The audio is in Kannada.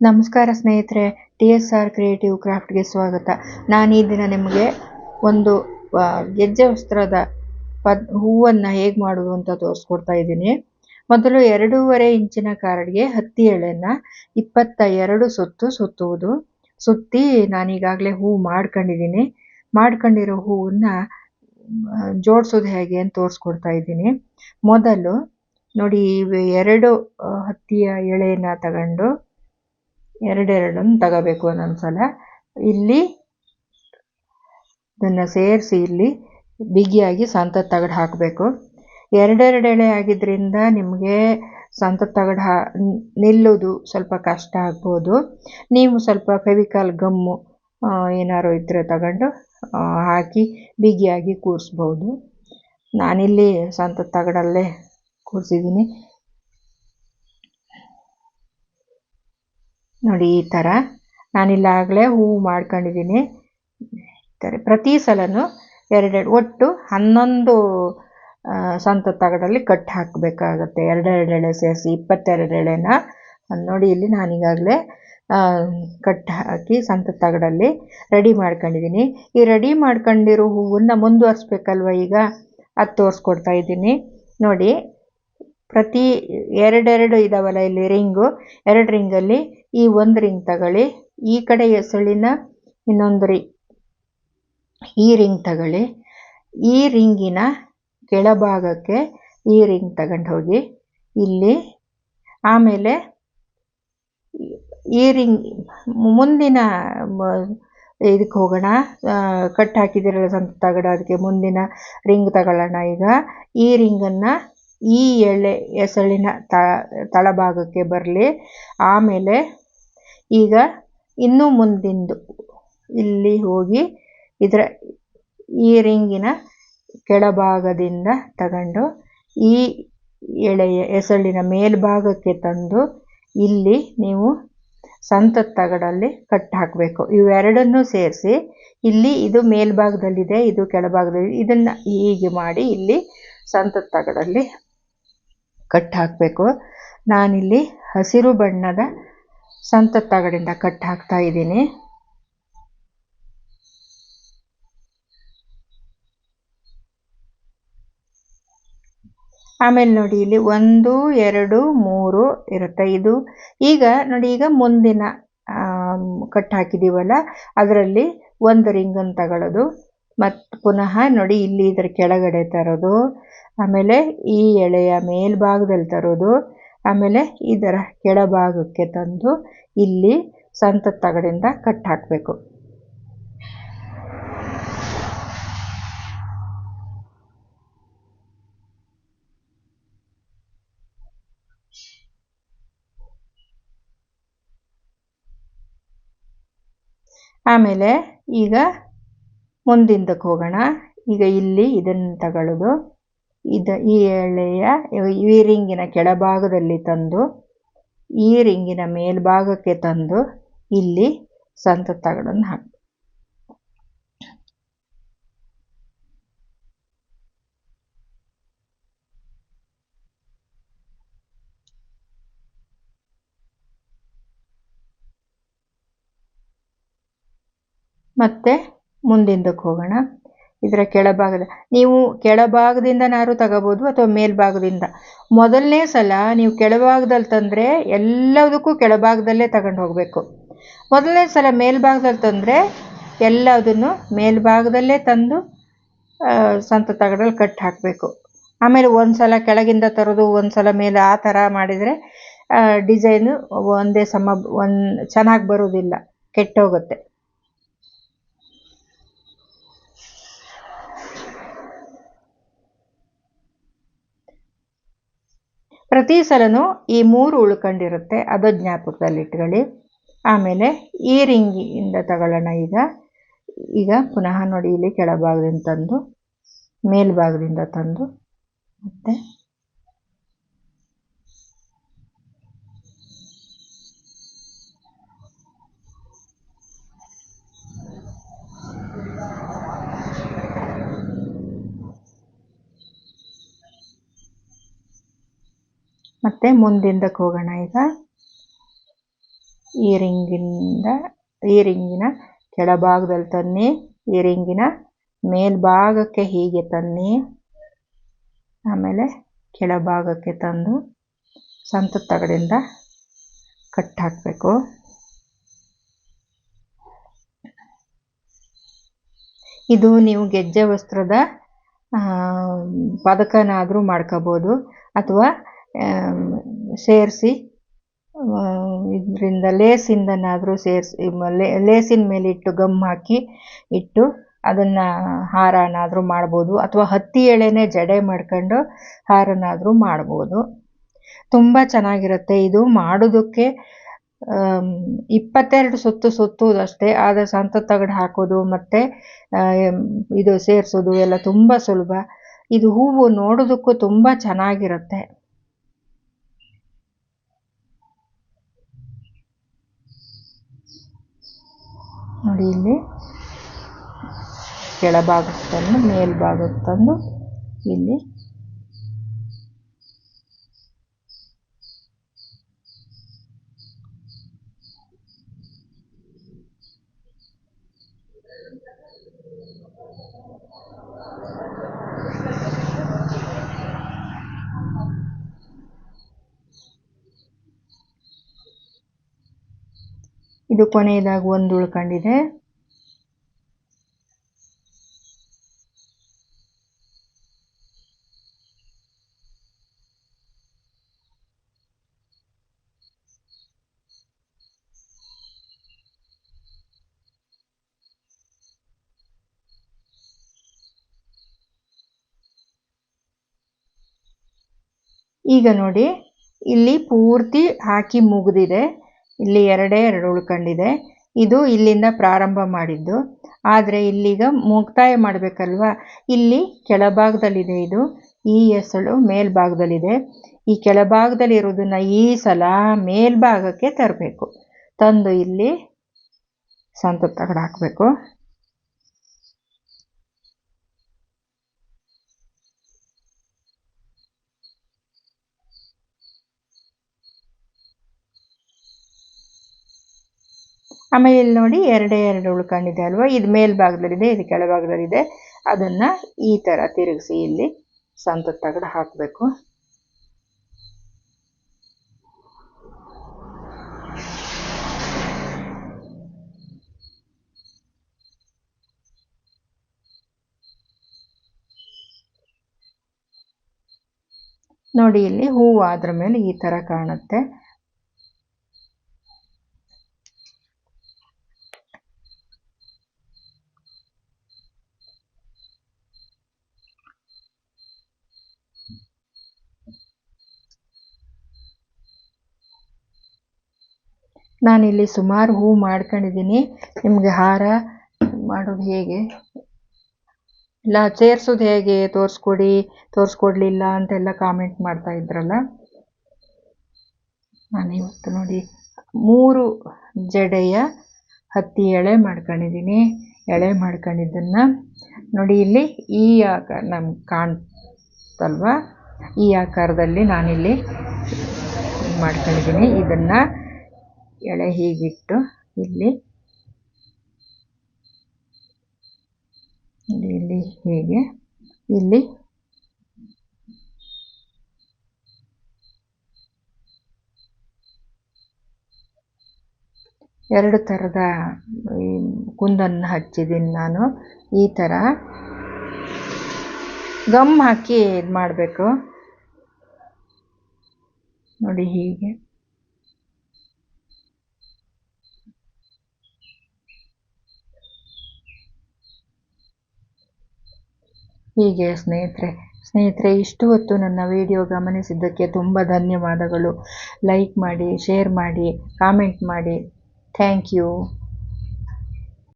ನಮಸ್ಕಾರ ಸ್ನೇಹಿತರೆ, ಟಿ ಎಸ್ ಆರ್ ಕ್ರಿಯೇಟಿವ್ ಕ್ರಾಫ್ಟ್ಗೆ ಸ್ವಾಗತ. ನಾನು ಈ ದಿನ ನಿಮಗೆ ಒಂದು ಗೆಜ್ಜೆ ವಸ್ತ್ರದ ಪದ್, ಹೂವನ್ನು ಹೇಗೆ ಮಾಡೋದು ಅಂತ ತೋರಿಸ್ಕೊಡ್ತಾ ಇದ್ದೀನಿ. ಮೊದಲು ಎರಡೂವರೆ ಇಂಚಿನ ಕಾರ್ಡ್ಗೆ ಹತ್ತಿ ಎಳೆಯನ್ನು ಇಪ್ಪತ್ತ ಎರಡು ಸುತ್ತು ಸುತ್ತುವುದು. ಸುತ್ತಿ ನಾನೀಗಾಗಲೇ ಹೂ ಮಾಡ್ಕೊಂಡಿದ್ದೀನಿ. ಮಾಡ್ಕೊಂಡಿರೋ ಹೂವನ್ನು ಜೋಡಿಸೋದು ಹೇಗೆ ಅಂತ ತೋರಿಸ್ಕೊಡ್ತಾ ಇದ್ದೀನಿ. ಮೊದಲು ನೋಡಿ ಎರಡು ಹತ್ತಿಯ ಎಳೆಯನ್ನು ತಗೊಂಡು ಎರಡೆರಡನ್ನು ತಗೋಬೇಕು ಒಂದೊಂದು ಸಲ ಇಲ್ಲಿ ಇದನ್ನು ಸೇರಿಸಿ ಇಲ್ಲಿ ಬಿಗಿಯಾಗಿ ಸಂತ ತಗಡು ಹಾಕಬೇಕು. ಎರಡೆರಡು ಎಳೆ ಆಗಿದ್ದರಿಂದ ನಿಮಗೆ ಸಂತ ತಗಡು ಹಾ, ನಿಲ್ಲೋದು ಸ್ವಲ್ಪ ಕಷ್ಟ ಆಗ್ಬೋದು. ನೀವು ಸ್ವಲ್ಪ ಫೆವಿಕಾಲ್ ಗಮ್ಮು ಏನಾದ್ರು ಇದ್ದರೆ ತಗೊಂಡು ಹಾಕಿ ಬಿಗಿಯಾಗಿ ಕೂರಿಸ್ಬೋದು. ನಾನಿಲ್ಲಿ ಸಂತ ತಗಡಲ್ಲೇ ಕೂರಿಸಿದ್ದೀನಿ ನೋಡಿ ಈ ಥರ ನಾನಿಲ್ಲಾಗಲೇ ಹೂವು ಮಾಡ್ಕೊಂಡಿದ್ದೀನಿ. ಪ್ರತಿ ಸಲನೂ ಎರಡೆರಡು, ಒಟ್ಟು ಹನ್ನೊಂದು ಸಂತ ತಗಡಲ್ಲಿ ಕಟ್ ಹಾಕಬೇಕಾಗತ್ತೆ. ಎರಡೆರಡು ಎಳೆ ಸೇರಿಸಿ ಇಪ್ಪತ್ತೆರಡು ಎಳೆನ. ನೋಡಿ, ಇಲ್ಲಿ ನಾನೀಗಾಗಲೇ ಕಟ್ ಹಾಕಿ ಸಂತ ತಗಡಲ್ಲಿ ರೆಡಿ ಮಾಡ್ಕೊಂಡಿದ್ದೀನಿ. ಈ ರೆಡಿ ಮಾಡ್ಕೊಂಡಿರೋ ಹೂವನ್ನು ಮುಂದುವರಿಸ್ಬೇಕಲ್ವ ಈಗ? ಅದು ತೋರಿಸ್ಕೊಡ್ತಾ ಇದ್ದೀನಿ. ನೋಡಿ, ಪ್ರತಿ ಎರಡೆರಡು ಇದಾವಲ್ಲ ಇಲ್ಲಿ ರಿಂಗು. ಎರಡು ರಿಂಗಲ್ಲಿ ಈ ಒಂದು ರಿಂಗ್ ತಗೊಳ್ಳಿ. ಈ ಕಡೆ ಎಸಳಿನ ಇನ್ನೊಂದು ರಿ, ಈ ರಿಂಗ್ ತಗೊಳ್ಳಿ. ಈ ರಿಂಗಿನ ಕೆಳಭಾಗಕ್ಕೆ ಈ ರಿಂಗ್ ತಗೊಂಡು ಹೋಗಿ. ಇಲ್ಲಿ ಆಮೇಲೆ ಈ ರಿಂಗ್ ಮುಂದಿನ ಇದಕ್ಕೆ ಹೋಗೋಣ. ಕಟ್ ಹಾಕಿದಿರಲ್ಲ ಸಂತ ತಗಡ, ಅದಕ್ಕೆ ಮುಂದಿನ ರಿಂಗ್ ತಗೊಳ್ಳೋಣ ಈಗ. ಈ ರಿಂಗನ್ನು ಈ ಎಳೆ, ಎಸಳಿನ ತಳಭಾಗಕ್ಕೆ ಬರಲಿ. ಆಮೇಲೆ ಈಗ ಇನ್ನೂ ಮುಂದಿಂದು ಇಲ್ಲಿ ಹೋಗಿ ಇದರ ಈ ರಿಂಗಿನ ಕೆಳಭಾಗದಿಂದ ತಗೊಂಡು ಈ ಎಳೆಯ ಎಸಳಿನ ಮೇಲ್ಭಾಗಕ್ಕೆ ತಂದು ಇಲ್ಲಿ ನೀವು ಸಂತ ತಗಡಲ್ಲಿ ಕಟ್ ಹಾಕಬೇಕು. ಇವೆರಡನ್ನೂ ಸೇರಿಸಿ ಇಲ್ಲಿ ಇದು ಮೇಲ್ಭಾಗದಲ್ಲಿದೆ, ಇದು ಕೆಳಭಾಗದಲ್ಲಿ, ಇದನ್ನು ಹೀಗೆ ಮಾಡಿ ಇಲ್ಲಿ ಸಂತ ತಗಡಲ್ಲಿ ಕಟ್ ಹಾಕಬೇಕು. ನಾನಿಲ್ಲಿ ಹಸಿರು ಬಣ್ಣದ ಸಂತದ ತಗಡಿಂದ ಕಟ್ ಹಾಕ್ತಾ ಇದ್ದೀನಿ. ಆಮೇಲೆ ನೋಡಿ, ಇಲ್ಲಿ ಒಂದು, ಎರಡು, ಮೂರು ಇರುತ್ತೆ. ಇದು ಈಗ ನೋಡಿ, ಈಗ ಮುಂದಿನ ಕಟ್ ಹಾಕಿದ್ದೀವಲ್ಲ ಅದರಲ್ಲಿ ಒಂದು ರಿಂಗನ್ನು ತಗೊಳ್ಳೋದು. ಮತ್ತು ಪುನಃ ನೋಡಿ, ಇಲ್ಲಿ ಇದರ ಕೆಳಗಡೆ ತರೋದು. ಆಮೇಲೆ ಈ ಎಳೆಯ ಮೇಲ್ಭಾಗದಲ್ಲಿ ತರೋದು. ಆಮೇಲೆ ಇದರ ಕೆಳಭಾಗಕ್ಕೆ ತಂದು ಇಲ್ಲಿ ಸಂತ ತಗಡಿಂದ ಕಟ್ ಹಾಕಬೇಕು. ಆಮೇಲೆ ಈಗ ಮುಂದಿಂದಕ್ಕೆ ಹೋಗೋಣ. ಈಗ ಇಲ್ಲಿ ಇದನ್ನು ತಗೊಳ್ಳೋದು. ಇದು ಈ ಎಳೆಯ, ಈ ರಿಂಗಿನ ಕೆಳಭಾಗದಲ್ಲಿ ತಂದು, ಈ ರಿಂಗಿನ ಮೇಲ್ಭಾಗಕ್ಕೆ ತಂದು ಇಲ್ಲಿ ಸಂತತಗಳನ್ನು ಹಾಕಿ. ಮತ್ತೆ ಮುಂದಿಂದಕ್ಕೆ ಹೋಗೋಣ. ಇದರ ಕೆಳಭಾಗದ. ನೀವು ಕೆಳಭಾಗದಿಂದನಾದ್ರೂ ತಗೋಬೋದು ಅಥವಾ ಮೇಲ್ಭಾಗದಿಂದ. ಮೊದಲನೇ ಸಲ ನೀವು ಕೆಳಭಾಗದಲ್ಲಿ ತಂದರೆ ಎಲ್ಲದಕ್ಕೂ ಕೆಳಭಾಗದಲ್ಲೇ ತಗೊಂಡು ಹೋಗಬೇಕು. ಮೊದಲನೇ ಸಲ ಮೇಲ್ಭಾಗದಲ್ಲಿ ತಂದರೆ ಎಲ್ಲದನ್ನು ಮೇಲ್ಭಾಗದಲ್ಲೇ ತಂದು ಸಂತ ತಗಡಲ್ಲಿ ಕಟ್ಟಿ ಹಾಕಬೇಕು. ಆಮೇಲೆ ಒಂದು ಸಲ ಕೆಳಗಿಂದ ತರೋದು ಒಂದು ಸಲ ಮೇಲೆ ಆ ಥರ ಮಾಡಿದರೆ ಡಿಸೈನು ಒಂದೇ ಸಮ, ಒಂದು ಚೆನ್ನಾಗಿ ಬರೋದಿಲ್ಲ. ಕೆಟ್ಟೋಗುತ್ತೆ. ಪ್ರತಿ ಸಲನೂ ಈ ಮೂರು ಉಳ್ಕೊಂಡಿರುತ್ತೆ, ಅದು ಜ್ಞಾಪಕದಲ್ಲಿ ಇಟ್ಕೊಳ್ಳಿ ಆಮೇಲೆ ಈ ರಿಂಗಿಂದ ತಗೊಳ್ಳೋಣ ಈಗ. ಈಗ ಪುನಃ ನೋಡಿ ಇಲ್ಲಿ ಕೆಳಭಾಗದಿಂದ ತಂದು, ಮೇಲ್ಭಾಗದಿಂದ ತಂದು, ಮತ್ತೆ ಮತ್ತೆ ಮುಂದಿಂದಕ್ಕೆ ಹೋಗೋಣ ಈಗ. ಈ ರಿಂಗಿಂದ ಈ ರಿಂಗಿನ ಕೆಳಭಾಗದಲ್ಲಿ ತನ್ನಿ ಈ ರಿಂಗಿನ ಮೇಲ್ಭಾಗಕ್ಕೆ ಹೀಗೆ ತನ್ನಿ. ಆಮೇಲೆ ಕೆಳಭಾಗಕ್ಕೆ ತಂದು ಸಂತ ತಗಡಿಂದ ಕಟ್ ಹಾಕಬೇಕು. ಇದು ನೀವು ಗೆಜ್ಜೆ ವಸ್ತ್ರದ ಪದಕನಾದರೂ ಮಾಡ್ಕೋಬೋದು. ಅಥವಾ ಸೇರಿಸಿ ಇದರಿಂದ ಲೇಸಿಂದನಾದರೂ ಸೇರಿಸಿ ಲೇಸಿನ ಮೇಲೆ ಇಟ್ಟು ಗಮ್ ಹಾಕಿ ಇಟ್ಟು ಅದನ್ನು ಹಾರನಾದರೂ ಮಾಡ್ಬೋದು. ಅಥವಾ ಹತ್ತಿ ಎಳೆನೇ ಜಡೆ ಮಾಡ್ಕೊಂಡು ಹಾರನಾದರೂ ಮಾಡ್ಬೋದು. ತುಂಬ ಚೆನ್ನಾಗಿರುತ್ತೆ ಇದು. ಮಾಡೋದಕ್ಕೆ ಇಪ್ಪತ್ತೆರಡು ಸುತ್ತು ಸುತ್ತುವುದಷ್ಟೇ ಆದರೆ ಸಂತ ತಗಡು ಹಾಕೋದು ಮತ್ತು ಇದು ಸೇರಿಸೋದು ಎಲ್ಲ ತುಂಬ ಸುಲಭ. ಇದು ಹೂವು ನೋಡೋದಕ್ಕೂ ತುಂಬ ಚೆನ್ನಾಗಿರುತ್ತೆ. ನೋಡಿ ಇಲ್ಲಿ. ಕೆಳಭಾಗಕ್ಕೆ ತಂದು ಮೇಲ್ಭಾಗಕ್ಕೆ ತಂದು ಇಲ್ಲಿ ಇದು ಕೊನೆಯದಾಗಿ ಒಂದು ಉಳ್ಕೊಂಡಿದೆ. ಈಗ ನೋಡಿ ಇಲ್ಲಿ ಪೂರ್ತಿ ಹಾಕಿ ಮುಗಿದಿದೆ. ಇಲ್ಲಿ ಎರಡೇ ಎರಡು ಉಳ್ಕೊಂಡಿದೆ. ಇದು ಇಲ್ಲಿಂದ ಪ್ರಾರಂಭ ಮಾಡಿದ್ದು. ಆದರೆ ಇಲ್ಲಿಗ ಮುಕ್ತಾಯ ಮಾಡಬೇಕಲ್ವಾ? ಇಲ್ಲಿ ಕೆಳಭಾಗದಲ್ಲಿದೆ ಇದು. ಈ ಎಸಳು ಮೇಲ್ಭಾಗದಲ್ಲಿದೆ. ಈ ಕೆಳಭಾಗದಲ್ಲಿ ಕೆಳಭಾಗದಲ್ಲಿರೋದನ್ನ ಈ ಸಲ ಮೇಲ್ಭಾಗಕ್ಕೆ ತರಬೇಕು. ತಂದು ಇಲ್ಲಿ ಸಂತ ಹಾಕಬೇಕು ಆಮೇಲೆ ಇಲ್ಲಿ ನೋಡಿ ಎರಡೇ ಎರಡು ಉಳ್ಕೊಂಡಿದೆ ಅಲ್ವಾ? ಇದು ಮೇಲ್ಭಾಗದಲ್ಲಿದೆ ಇದು ಕೆಳಭಾಗದಲ್ಲಿದೆ. ಅದನ್ನು ಈ ಥರ ತಿರುಗಿಸಿ ಇಲ್ಲಿ ಸಂತ ತಗಡು ಹಾಕಬೇಕು. ನೋಡಿ ಇಲ್ಲಿ ಹೂವು ಆದ್ರ ಮೇಲೆ ಈ ಥರ ಕಾಣುತ್ತೆ. ನಾನಿಲ್ಲಿ ಸುಮಾರು ಹೂ ಮಾಡ್ಕೊಂಡಿದ್ದೀನಿ. ನಿಮಗೆ ಹಾರ ಮಾಡೋದು ಹೇಗೆ? ಇಲ್ಲ, ಸೇರ್ಸೋದು ಹೇಗೆ? ತೋರಿಸ್ಕೊಡಿ, ತೋರಿಸ್ಕೊಡ್ಲಿಲ್ಲ ಅಂತೆಲ್ಲ ಕಾಮೆಂಟ್ ಮಾಡ್ತಾ ಇದ್ರಲ್ಲ? ನಾನು ಇವತ್ತು ನೋಡಿ, ಮೂರು ಜಡೆಯ ಹತ್ತಿ ಎಳೆ ಮಾಡ್ಕೊಂಡಿದ್ದೀನಿ. ಎಳೆ ಮಾಡ್ಕೊಂಡಿದ್ದನ್ನು ನೋಡಿ ಇಲ್ಲಿ ಈ ಆಕಾರ ನಮ್ಗೆ ಕಾಣ್ತಲ್ವ? ಈ ಆಕಾರದಲ್ಲಿ ನಾನಿಲ್ಲಿ ಮಾಡ್ಕೊಂಡಿದ್ದೀನಿ. ಇದನ್ನು ಎಳೆ ಹೀಗಿಟ್ಟು ಇಲ್ಲಿ ಇಲ್ಲಿ ಹೀಗೆ. ಇಲ್ಲಿ ಎರಡು ಥರದ ಕುಂದನ್ನು ಹಚ್ಚಿದ್ದೀನಿ ನಾನು. ಈ ಥರ ಗಮ್ ಹಾಕಿ ಇದು ಮಾಡಬೇಕು ನೋಡಿ ಹೀಗೆ. ಹೀಗೆ ಸ್ನೇಹಿತರೆ ಸ್ನೇಹಿತರೆ, ಇಷ್ಟು ಹೊತ್ತು ನನ್ನ ವಿಡಿಯೋ ಗಮನಿಸಿದ್ದಕ್ಕೆ ತುಂಬ ಧನ್ಯವಾದಗಳು. ಲೈಕ್ ಮಾಡಿ ಶೇರ್ ಮಾಡಿ ಕಾಮೆಂಟ್ ಮಾಡಿ. Thank you